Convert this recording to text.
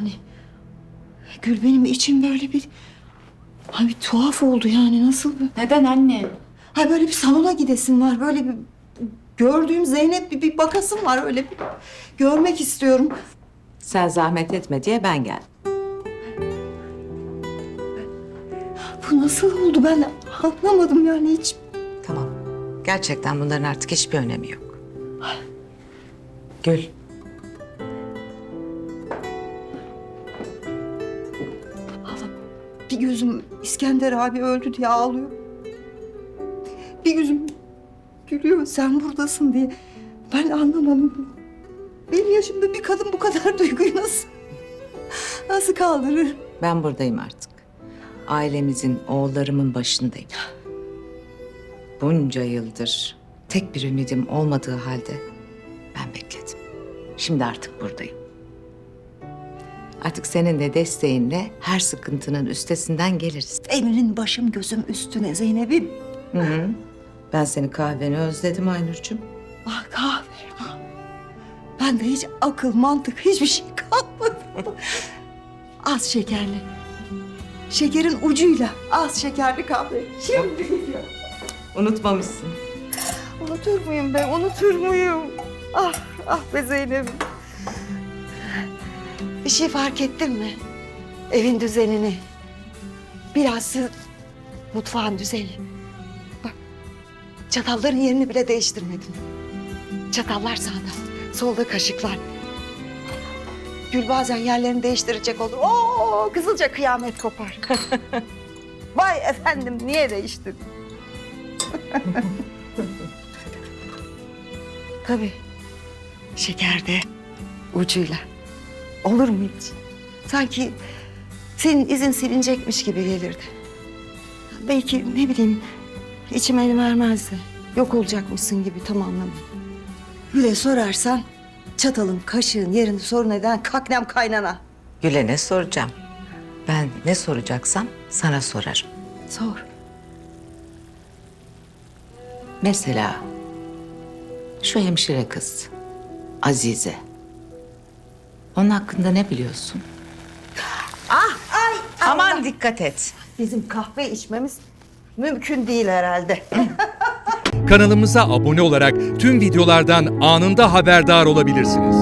Yani Gül benim içim böyle bir ha bir tuhaf oldu yani nasıl bir Neden anne? ha böyle bir salona gidesim var böyle bir gördüğüm Zeynep bir, bir bakasım var öyle bir görmek istiyorum. Sen zahmet etme diye ben geldim. Bu nasıl oldu ben anlamadım yani hiç. Tamam. Gerçekten bunların artık hiçbir önemi yok. Gül. Bir gözüm İskender abi öldü diye ağlıyor. Bir gözüm gülüyor sen buradasın diye. Ben anlamadım. Benim yaşımda bir kadın bu kadar duyguyu nasıl nasıl kaldırır? Ben buradayım artık. Ailemizin, oğullarımın başındayım. Bunca yıldır tek bir ümidim olmadığı halde ben bekledim. Şimdi artık buradayım. Artık senin de desteğinle her sıkıntının üstesinden geliriz. Emrin başım gözüm üstüne Zeynep'im. Hı hı. Ben seni kahveni özledim Aynur'cum. Ah kahve. ah. Ben de hiç akıl, mantık hiçbir şey kalmadı. az şekerli. Şekerin ucuyla az şekerli kahve. Şimdi geliyor. Unutmamışsın. Unutur muyum ben? Unutur muyum? Ah, ah be Zeynep'im. Bir şey fark ettin mi? Evin düzenini. Biraz mutfağın düzeni. Bak, çatalların yerini bile değiştirmedim. Çatallar sağda, solda kaşıklar. Gül bazen yerlerini değiştirecek olur. Oo, kızılca kıyamet kopar. Vay efendim, niye değiştirdin? Tabii. Şeker de ucuyla. Olur mu hiç? Sanki senin izin silinecekmiş gibi gelirdi. Belki ne bileyim içim el vermezdi. Yok olacakmışsın gibi tam anlamı. Güle sorarsan çatalın kaşığın yerini sorun eden kaknem kaynana. Gül'e ne soracağım? Ben ne soracaksam sana sorarım. Sor. Mesela şu hemşire kız Azize. Onun hakkında ne biliyorsun? Ah ay Aman dikkat et. bizim kahve içmemiz mümkün değil herhalde. Kanalımıza abone olarak tüm videolardan anında haberdar olabilirsiniz.